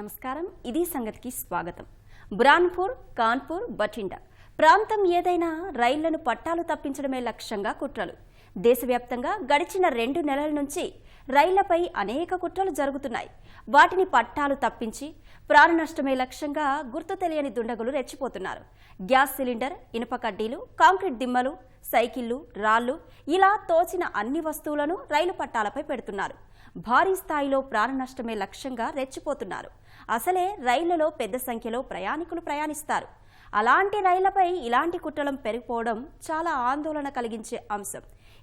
నమస్కారం. ఇది సంగతికి స్వాగతం. బురాన్పూర్ కాన్పూర్ బఠిండా. ప్రాంతం ఏదైనా రైళ్ళను పట్టాలు తప్పించడమే లక్ష్యంగా కుట్రలు. దేశవ్యాప్తంగా గడిచిన రెండు నెలల నుంచి రైళ్ళపై అనేక కుట్రలు జరుగుతున్నాయి. వాటిని పట్టాలు తప్పించి ప్రాణ నష్టమే లక్ష్యంగా గుర్తు తెలియని దుండగులు రెచ్చిపోతున్నారు. గ్యాస్ సిలిండర్ ఇనుప కడ్డీలు కాంక్రీట్ దిమ్మలు సైకిళ్ళు రాళ్ళు ఇలా తోచిన అన్ని వస్తువులను రైలు పట్టాలపై పెడుతున్నారు. భారీ స్థాయిలో ప్రాణ నష్టమే లక్ష్యంగా రెచ్చిపోతున్నారు. అసలే రైళ్ళలో పెద్ద సంఖ్యలో ప్రయాణికులు ప్రయాణిస్తారు. అలాంటి రైళ్ళపై ఇలాంటి కుట్రలం పెరిగిపోవడం చాలా ఆందోళన కలిగించే అంశం.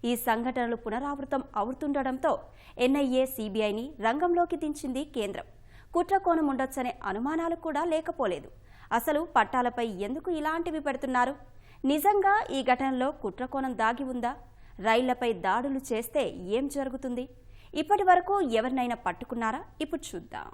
ఈ సంఘటనలు పునరావృతం అవుతుండటంతో ఎన్ఐఏ సిబిఐని రంగంలోకి దించింది కేంద్రం. కుట్ర కోణం ఉండొచ్చనే అనుమానాలు కూడా లేకపోలేదు. అసలు పట్టాలపై ఎందుకు ఇలాంటివి పెడుతున్నారు? నిజంగా ఈ ఘటనలో కుట్రకోణం దాగి ఉందా? రైళ్ళపై దాడులు చేస్తే ఏం జరుగుతుంది? ఇప్పటి వరకు ఎవరినైనా పట్టుకున్నారా? ఇప్పుడు చూద్దాం.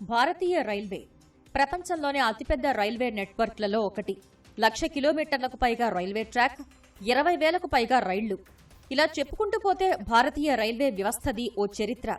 భారతీయ రైల్వే ప్రపంచంలోనే అతిపెద్ద రైల్వే నెట్వర్క్లలో ఒకటి. లక్ష కిలోమీటర్లకు పైగా రైల్వే ట్రాక్ ఇరవై వేలకు పైగా రైళ్ళు ఇలా చెప్పుకుంటూ పోతే భారతీయ రైల్వే వ్యవస్థది ఓ చరిత్ర.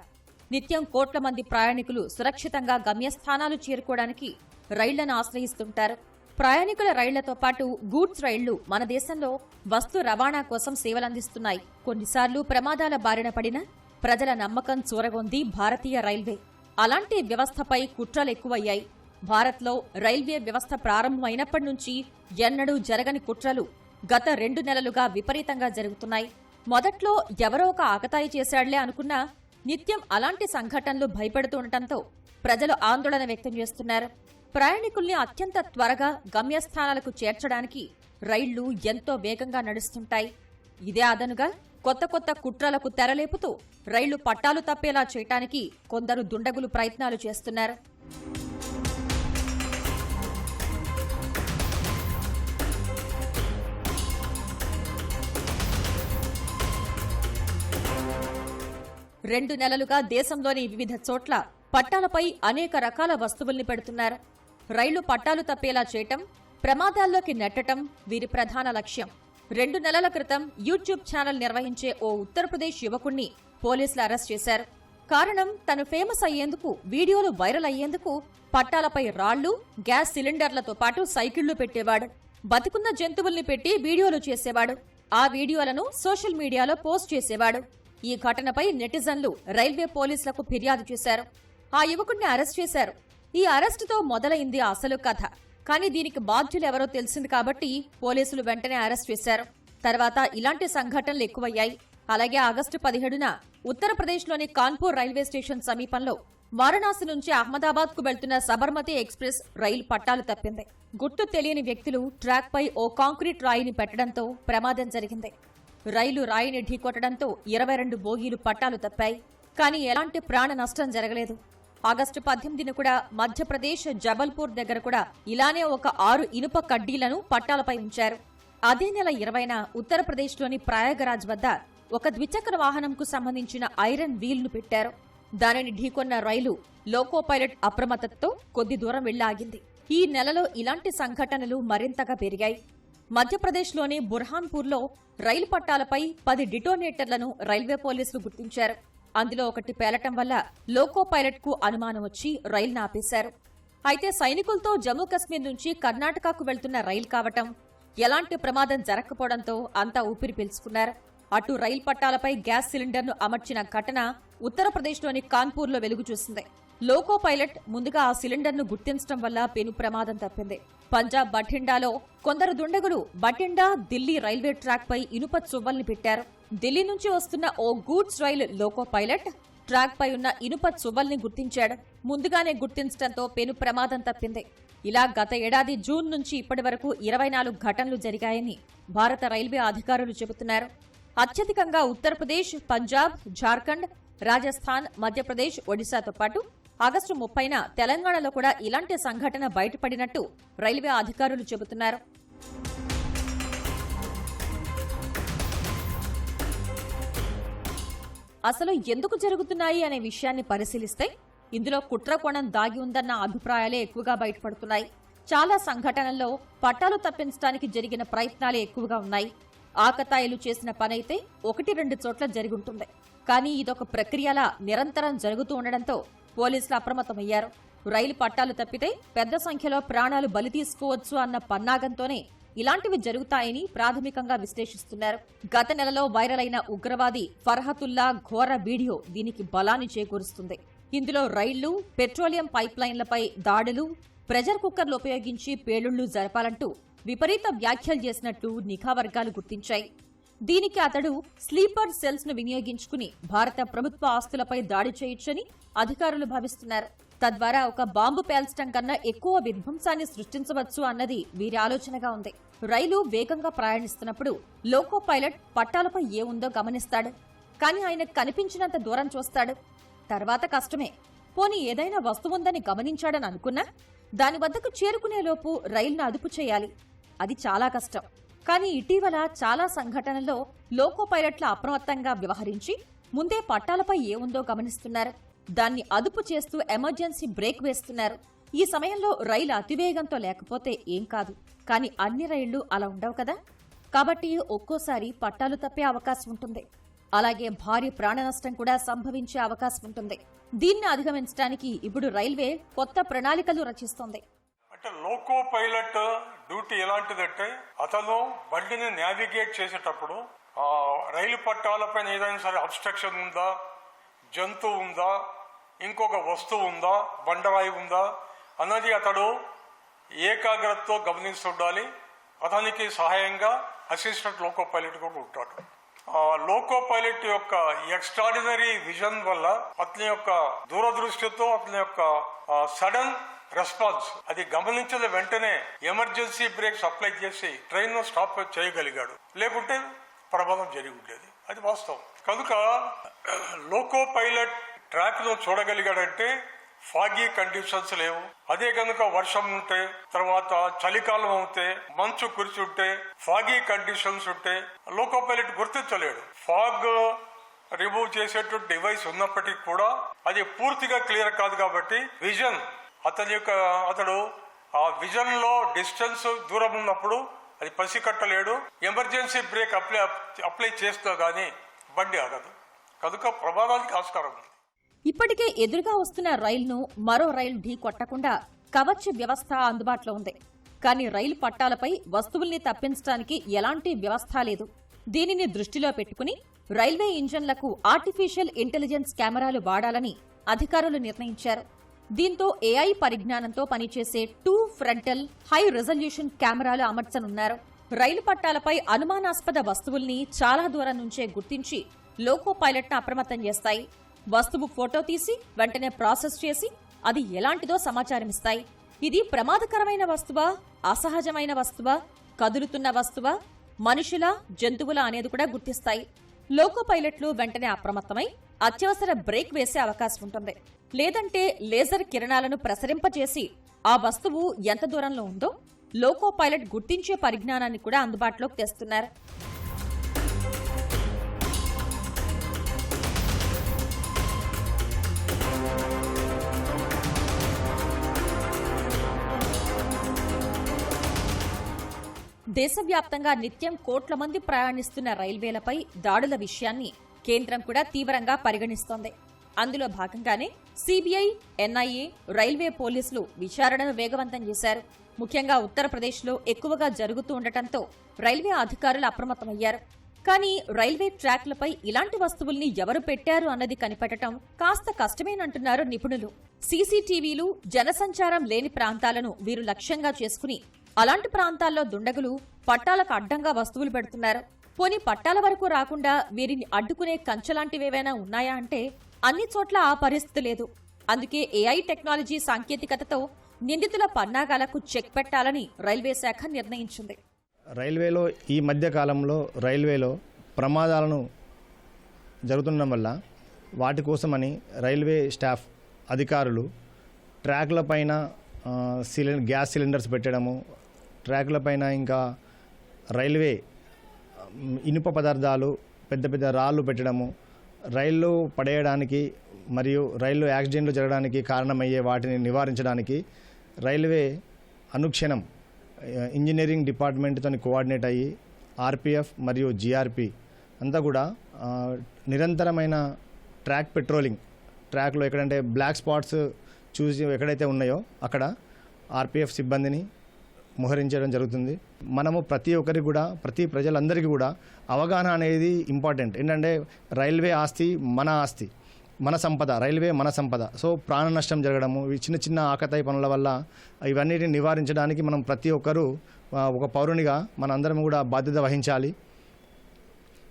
నిత్యం కోట్ల మంది ప్రయాణికులు సురక్షితంగా గమ్యస్థానాలు చేరుకోవడానికి రైళ్ళను ఆశ్రయిస్తుంటారు. ప్రయాణికుల రైళ్ళతో పాటు గూడ్స్ రైళ్ళు మన దేశంలో వస్తు రవాణా కోసం సేవలందిస్తున్నాయి. కొన్నిసార్లు ప్రమాదాల బారిన పడిన ప్రజల నమ్మకం చూరగొంది భారతీయ రైల్వే. అలాంటి వ్యవస్థపై కుట్రలు ఎక్కువయ్యాయి. భారత్లో రైల్వే వ్యవస్థ ప్రారంభమైనప్పటి నుంచి ఎన్నడూ జరగని కుట్రలు గత రెండు నెలలుగా విపరీతంగా జరుగుతున్నాయి. మొదట్లో ఎవరో ఒక ఆకతాయి చేశాడులే అనుకున్నా నిత్యం అలాంటి సంఘటనలు భయపెడుతూ ఉండటంతో ప్రజలు ఆందోళన వ్యక్తం చేస్తున్నారు. ప్రయాణికుల్ని అత్యంత త్వరగా గమ్యస్థానాలకు చేర్చడానికి రైళ్ళు ఎంతో వేగంగా నడుస్తుంటాయి. ఇదే అదనుగా కొత్త కొత్త కుట్రలకు తెరలేపుతూ రైళ్ళు పట్టాలు తప్పేలా చేయటానికి కొందరు దుండగులు ప్రయత్నాలు చేస్తున్నారు. రెండు నెలలుగా దేశంలోని వివిధ చోట్ల పట్టాలపై అనేక రకాల వస్తువుల్ని పెడుతున్నారు. రైళ్ళు పట్టాలు తప్పేలా చేయటం ప్రమాదాల్లోకి నెట్టటం వీరి ప్రధాన లక్ష్యం. రెండు నెలల క్రితం యూట్యూబ్ ఛానల్ నిర్వహించే ఓ ఉత్తరప్రదేశ్ యువకుణ్ణి పోలీసులు అరెస్ట్ చేశారు. కారణం తను ఫేమస్ అయ్యేందుకు వీడియోలు వైరల్ అయ్యేందుకు పట్టాలపై రాళ్ళు గ్యాస్ సిలిండర్లతో పాటు సైకిళ్ళు పెట్టేవాడు. బతికున్న జంతువుల్ని పెట్టి వీడియోలు చేసేవాడు. ఆ వీడియోలను సోషల్ మీడియాలో పోస్ట్ చేసేవాడు. ఈ ఘటనపై నెటిజన్లు రైల్వే పోలీసులకు ఫిర్యాదు చేశారు. ఆ యువకుడిని అరెస్ట్ చేశారు. ఈ అరెస్టుతో మొదలైంది అసలు కథ. కానీ దీనికి బాధ్యులెవరో తెలిసింది కాబట్టి పోలీసులు వెంటనే అరెస్ట్ చేశారు. తర్వాత ఇలాంటి సంఘటనలు ఎక్కువయ్యాయి. అలాగే ఆగస్టు పదిహేడున ఉత్తరప్రదేశ్లోని కాన్పూర్ రైల్వే స్టేషన్ సమీపంలో వారణాసి నుంచి అహ్మదాబాద్కు వెళ్తున్న సబర్మతి ఎక్స్ప్రెస్ రైలు పట్టాలు తప్పింది. గుర్తు తెలియని వ్యక్తులు ట్రాక్ పై ఓ కాంక్రీట్ రాయిని పెట్టడంతో ప్రమాదం జరిగింది. రైలు రాయిని ఢీకొట్టడంతో ఇరవై రెండు బోగీలు పట్టాలు తప్పాయి. కానీ ఎలాంటి ప్రాణ నష్టం జరగలేదు. ఆగస్టు పద్దెనిమిదిన కూడా మధ్యప్రదేశ్ జబల్పూర్ దగ్గర కూడా ఇలానే ఒక ఆరు ఇనుప కడ్డీలను పట్టాలపై ఉంచారు. అదే నెల ఇరవైన ఉత్తరప్రదేశ్లోని ప్రయాగరాజ్ వద్ద ఒక ద్విచక్ర వాహనంకు సంబంధించిన ఐరన్ వీల్ను పెట్టారు. దానిని ఢీకొన్న రైలు లోకో పైలట్ అప్రమత్తతో కొద్ది దూరం వెళ్ళాగింది ఈ నెలలో ఇలాంటి సంఘటనలు మరింతగా పెరిగాయి. మధ్యప్రదేశ్లోని బుర్హాన్పూర్లో రైలు పట్టాలపై పది డిటోనేటర్లను రైల్వే పోలీసులు గుర్తించారు. అందులో ఒకటి పేలటం వల్ల లోకో పైలట్కు అనుమానం వచ్చి రైలును ఆపేశారు అయితే సైనికులతో జమ్మూ కశ్మీర్ నుంచి కర్ణాటకకు వెళ్తున్న రైలు కావటం ఎలాంటి ప్రమాదం జరగకపోవడంతో అంతా ఊపిరి పీల్చుకున్నారు. అటు రైలు పట్టాలపై గ్యాస్ సిలిండర్ను అమర్చిన ఘటన ఉత్తరప్రదేశ్లోని కాన్పూర్లో వెలుగు చూసింది లోకో పైలట్ ముందుగా ఆ సిలిండర్ను గుర్తించడం వల్ల పెను ప్రమాదం తప్పింది. పంజాబ్ బఠిండాలో కొందరు దుండగులు బఠిండా ఢిల్లీ రైల్వే ట్రాక్పై ఇనుప చువ్వల్ని పెట్టారు. ఢిల్లీ నుంచి వస్తున్న ఓ గూడ్స్ రైలు లోకో పైలట్ ట్రాక్పై ఉన్న ఇనుప చువ్వల్ని గుర్తించాడు. ముందుగానే గుర్తించడంతో పెను ప్రమాదం తప్పింది. ఇలా గత ఏడాది జూన్ నుంచి ఇప్పటి వరకు ఇరవై నాలుగు ఘటనలు జరిగాయని భారత రైల్వే అధికారులు చెబుతున్నారు. అత్యధికంగా ఉత్తరప్రదేశ్ పంజాబ్ జార్ఖండ్ రాజస్థాన్ మధ్యప్రదేశ్ ఒడిశాతో పాటు ఆగస్టు ముప్పైన తెలంగాణలో కూడా ఇలాంటి సంఘటన బయటపడినట్టు రైల్వే అధికారులు చెబుతున్నారు. అసలు ఎందుకు జరుగుతున్నాయి అనే విషయాన్ని పరిశీలిస్తే ఇందులో కుట్రకోణం దాగి ఉందన్న అభిప్రాయాలే ఎక్కువగా బయటపడుతున్నాయి. చాలా సంఘటనల్లో పట్టాలు తప్పించడానికి జరిగిన ప్రయత్నాలే ఎక్కువగా ఉన్నాయి. ఆకతాయిలు చేసిన పనైతే ఒకటి రెండు చోట్ల జరుగుంటుంది కానీ ఇదొక ప్రక్రియలా నిరంతరం జరుగుతూ ఉండడంతో పోలీసులు అప్రమత్తమయ్యారు. రైలు పట్టాలు తప్పితే పెద్ద సంఖ్యలో ప్రాణాలు బలి తీసుకోవచ్చు అన్న పన్నాగంతోనే ఇలాంటివి జరుగుతాయని ప్రాథమికంగా విశ్లేషిస్తున్నారు. గత నెలలో వైరల్ అయిన ఉగ్రవాది ఫర్హతుల్లా ఘోర వీడియో దీనికి బలాన్ని చేకూరుస్తుంది. ఇందులో రైళ్ళు పెట్రోలియం పైప్లైన్లపై దాడులు ప్రెజర్ కుక్కర్లు ఉపయోగించి పేలుళ్ళు జరపాలంటూ విపరీత వ్యాఖ్యలు చేసినట్లు నిఘా వర్గాలు గుర్తించాయి. దీనికి అతడు స్లీపర్ సెల్స్ను వినియోగించుకుని భారత ప్రభుత్వ ఆస్తులపై దాడి చేయొచ్చని అధికారులు భావిస్తున్నారు. తద్వారా ఒక బాంబు పేల్చడం కన్నా ఎక్కువ విధ్వంసాన్ని సృష్టించవచ్చు అన్నది వీరి ఆలోచనగా ఉంది. రైలు వేగంగా ప్రయాణిస్తున్నప్పుడు లోకో పైలట్ పట్టాలపై ఏ ఉందో గమనిస్తాడు. కానీ ఆయన కనిపించినంత దూరం చూస్తాడు. తర్వాత కష్టమే. పోనీ ఏదైనా వస్తువుందని గమనించాడని అనుకున్నా? దాని వద్దకు చేరుకునేలోపు రైలును అదుపు చేయాలి. అది చాలా కష్టం. కానీ ఇటీవల చాలా సంఘటనల్లో లోకో పైలట్ల అప్రమత్తంగా వ్యవహరించి ముందే పట్టాలపై ఏముందో గమనిస్తున్నారు. దాన్ని అదుపు చేస్తూ ఎమర్జెన్సీ బ్రేక్ వేస్తున్నారు. ఈ సమయంలో రైలు అతివేగంతో లేకపోతే ఏం కాదు. కానీ అన్ని రైళ్ళు అలా ఉండవు కదా? కాబట్టి ఒక్కోసారి పట్టాలు తప్పే అవకాశం ఉంటుంది. అలాగే భారీ ప్రాణ నష్టం కూడా సంభవించే అవకాశం ఉంటుంది. దీన్ని అధిగమించడానికి ఇప్పుడు రైల్వే కొత్త ప్రణాళికలు రచిస్తోంది. అంటే లోకో పైలట్ డ్యూటీ ఎలాంటిదంటే అతను బండిని నావిగేట్ చేసేటప్పుడు ఆ రైలు పట్టాలపైన ఏదైనా సరే అబ్స్ట్రక్షన్ ఉందా జంతువు ఉందా ఇంకొక వస్తువు ఉందా బండరాయి ఉందా అన్నది అతడు ఏకాగ్రతతో గమనిస్తుండాలి అతనికి సహాయంగా అసిస్టెంట్ లోకో పైలట్ కూడా ఉంటాడు. ఆ లోకో పైలట్ యొక్క ఎక్స్ట్రాడినరీ విజన్ వల్ల అతని యొక్క దూరదృష్టితో అతని యొక్క సడన్ రెస్పాన్స్. అది గమనించిన వెంటనే ఎమర్జెన్సీ బ్రేక్స్ అప్లై చేసి ట్రైన్ స్టాప్ చేయగలిగాడు. లేకుంటే ప్రమాదం జరిగి ఉండేది అది వాస్తవం. కనుక లోకో పైలట్ ట్రాక్ చూడగలిగాడంటే ఫాగీ కండిషన్స్ లేవు. అదే కనుక వర్షం ఉంటే తర్వాత చలికాలం అవుతే మంచు కురిచుంటే ఫాగీ కండిషన్స్ ఉంటే లోకో పైలట్ గుర్తించలేడు. ఫాగ్ రిమూవ్ చేసేటువంటి డివైస్ ఉన్నప్పటికీ కూడా అది పూర్తిగా క్లియర్ కాదు కాబట్టి విజన్ అతని యొక్క అతడు ఆ విజన్లో డిస్టెన్స్ దూరం ఉన్నప్పుడు అది పసికట్టలేడు ఎమర్జెన్సీ బ్రేక్ అప్లై అప్లై చేస్తా గానీ బండి ఆగదు. కనుక ప్రమాదానికి ఆస్కారం ఉంది. ఇప్పటికే ఎదురుగా వస్తున్న రైలును మరో రైలు ఢీ కొట్టకుండా కవచ వ్యవస్థ అందుబాటులో ఉంది. కానీ రైలు పట్టాలపై వస్తువుల్ని తప్పించడానికి ఎలాంటి వ్యవస్థ లేదు. దీనిని దృష్టిలో పెట్టుకుని రైల్వే ఇంజన్లకు ఆర్టిఫిషియల్ ఇంటెలిజెన్స్ కెమెరాలు వాడాలని అధికారులు నిర్ణయించారు. దీంతో ఏఐ పరిజ్ఞానంతో పనిచేసే టూ ఫ్రంటల్ హై రిజల్యూషన్ కెమెరాలు అమర్చనున్నారు. రైలు పట్టాలపై అనుమానాస్పద వస్తువుల్ని చాలా దూరం నుంచే గుర్తించి లోకో పైలట్ను అప్రమత్తం చేస్తాయి. వస్తువు ఫోటో తీసి వెంటనే ప్రాసెస్ చేసి అది ఎలాంటిదో సమాచారం ఇస్తాయి. ఇది ప్రమాదకరమైన వస్తువా? అసహజమైన వస్తువా? కదులుతున్న వస్తువా? మనుషుల? జంతువుల అనేది కూడా గుర్తిస్తాయి. లోకో పైలట్లు వెంటనే అప్రమత్తమై అత్యవసర బ్రేక్ వేసే అవకాశం ఉంటుంది. లేదంటే లేజర్ కిరణాలను ప్రసరింపజేసి ఆ వస్తువు ఎంత దూరంలో ఉందో లోకో పైలట్ గుర్తించే పరిజ్ఞానాన్ని కూడా అందుబాటులోకి తెస్తున్నారు. దేశవ్యాప్తంగా నిత్యం కోట్ల మంది ప్రయాణిస్తున్న రైల్వేలపై దాడుల విషయాన్ని కేంద్రం కూడా తీవ్రంగా పరిగణిస్తోంది. అందులో భాగంగానే సిబిఐ ఎన్ఐఏ రైల్వే పోలీసులు విచారణను వేగవంతం చేశారు. ముఖ్యంగా ఉత్తరప్రదేశ్లో ఎక్కువగా జరుగుతూ ఉండటంతో రైల్వే అధికారులు అప్రమత్తమయ్యారు. కానీ రైల్వే ట్రాక్లపై ఇలాంటి వస్తువుల్ని ఎవరు పెట్టారు అన్నది కనిపెట్టడం కాస్త కష్టమేనంటున్నారు నిపుణులు. సీసీటీవీలు జనసంచారం లేని ప్రాంతాలను వీరు లక్ష్యంగా చేసుకుని అలాంటి ప్రాంతాల్లో దుండగులు పట్టాలకు అడ్డంగా వస్తువులు పెడుతున్నారు. పోనీ పట్టాల వరకు రాకుండా వీరిని అడ్డుకునే కంచెలాంటివేవైనా ఉన్నాయా అంటే అన్ని చోట్ల ఆ పరిస్థితి లేదు. అందుకే ఏఐ టెక్నాలజీ సాంకేతికతతో నిందితుల పన్నాగాలకు చెక్ పెట్టాలని రైల్వే శాఖ నిర్ణయించింది. రైల్వేలో ఈ మధ్య కాలంలో రైల్వేలో ప్రమాదాలను జరుగుతుండడం వల్ల వాటి కోసమని రైల్వే స్టాఫ్ అధికారులు ట్రాక్ల పైన సిలిం గ్యాస్ సిలిండర్స్ పెట్టడము ట్రాక్ల పైన ఇంకా రైల్వే ఇనుప పదార్థాలు పెద్ద పెద్ద రాళ్ళు పెట్టడము రైళ్ళు పడేయడానికి మరియు రైలు యాక్సిడెంట్లు జరగడానికి కారణమయ్యే వాటిని నివారించడానికి రైల్వే అనుక్షణం ఇంజనీరింగ్ డిపార్ట్మెంట్తో కోఆర్డినేట్ అయ్యి ఆర్పిఎఫ్ మరియు జిఆర్పి అంతా కూడా నిరంతరమైన ట్రాక్ పెట్రోలింగ్. ట్రాక్లో ఎక్కడంటే బ్లాక్ స్పాట్స్ చూసి ఎక్కడైతే ఉన్నాయో అక్కడ ఆర్పిఎఫ్ సిబ్బందిని మోహరించడం జరుగుతుంది. మనము ప్రతి ఒక్కరికి కూడా ప్రతి ప్రజలందరికీ కూడా అవగాహన అనేది ఇంపార్టెంట్. ఏంటంటే రైల్వే ఆస్తి మన ఆస్తి మన సంపద రైల్వే మన సంపద. సో ప్రాణ నష్టం జరగడము ఈ చిన్న చిన్న ఆకతాయి పనుల వల్ల ఇవన్నిటిని నివారించడానికి మనం ప్రతి ఒక్కరూ ఒక పౌరునిగా మనందరం కూడా బాధ్యత వహించాలి.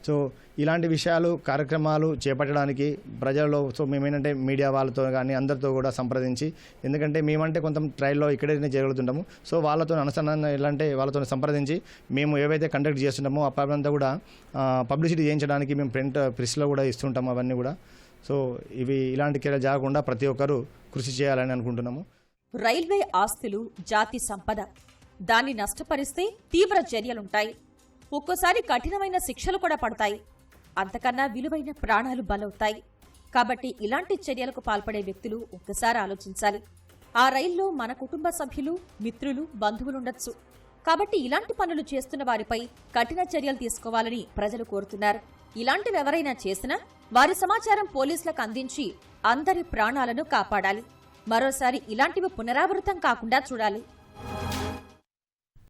సో ఇలాంటి విషయాలు కార్యక్రమాలు చేపట్టడానికి ప్రజల్లో సో మేమేంటంటే మీడియా వాళ్ళతో కానీ అందరితో కూడా సంప్రదించి ఎందుకంటే మేమంటే కొంత ట్రైల్లో ఇక్కడే చేయగలుగుతుంటాము సో వాళ్ళతో అనుసంధానం ఎలా అంటే వాళ్ళతో సంప్రదించి మేము ఏవైతే కండక్ట్ చేస్తుంటామో ఆ ప్రాబ్లంతా కూడా పబ్లిసిటీ చేయించడానికి మేము ప్రింట్ ప్రెస్లో కూడా ఇస్తుంటాము అవన్నీ కూడా. సో ఇవి ఇలాంటి చర్యలు జరగకుండా ప్రతి ఒక్కరూ కృషి చేయాలని అనుకుంటున్నాము. రైల్వే ఆస్తులు జాతి సంపద దాన్ని నష్టపరిస్తే తీవ్ర చర్యలుంటాయి. ఒక్కోసారి కఠినమైన శిక్షలు కూడా పడతాయి. అంతకన్నా విలువైన ప్రాణాలు బలవుతాయి. కాబట్టి ఇలాంటి చర్యలకు పాల్పడే వ్యక్తులు ఒక్కసారి ఆలోచించాలి. ఆ రైల్లో మన కుటుంబ సభ్యులు మిత్రులు బంధువులుండొచ్చు. కాబట్టి ఇలాంటి పనులు చేస్తున్న వారిపై కఠిన చర్యలు తీసుకోవాలని ప్రజలు కోరుతున్నారు. ఇలాంటివి ఎవరైనా చేసినా వారి సమాచారం పోలీసులకు అందించి అందరి ప్రాణాలను కాపాడాలి. మరోసారి ఇలాంటివి పునరావృతం కాకుండా చూడాలి.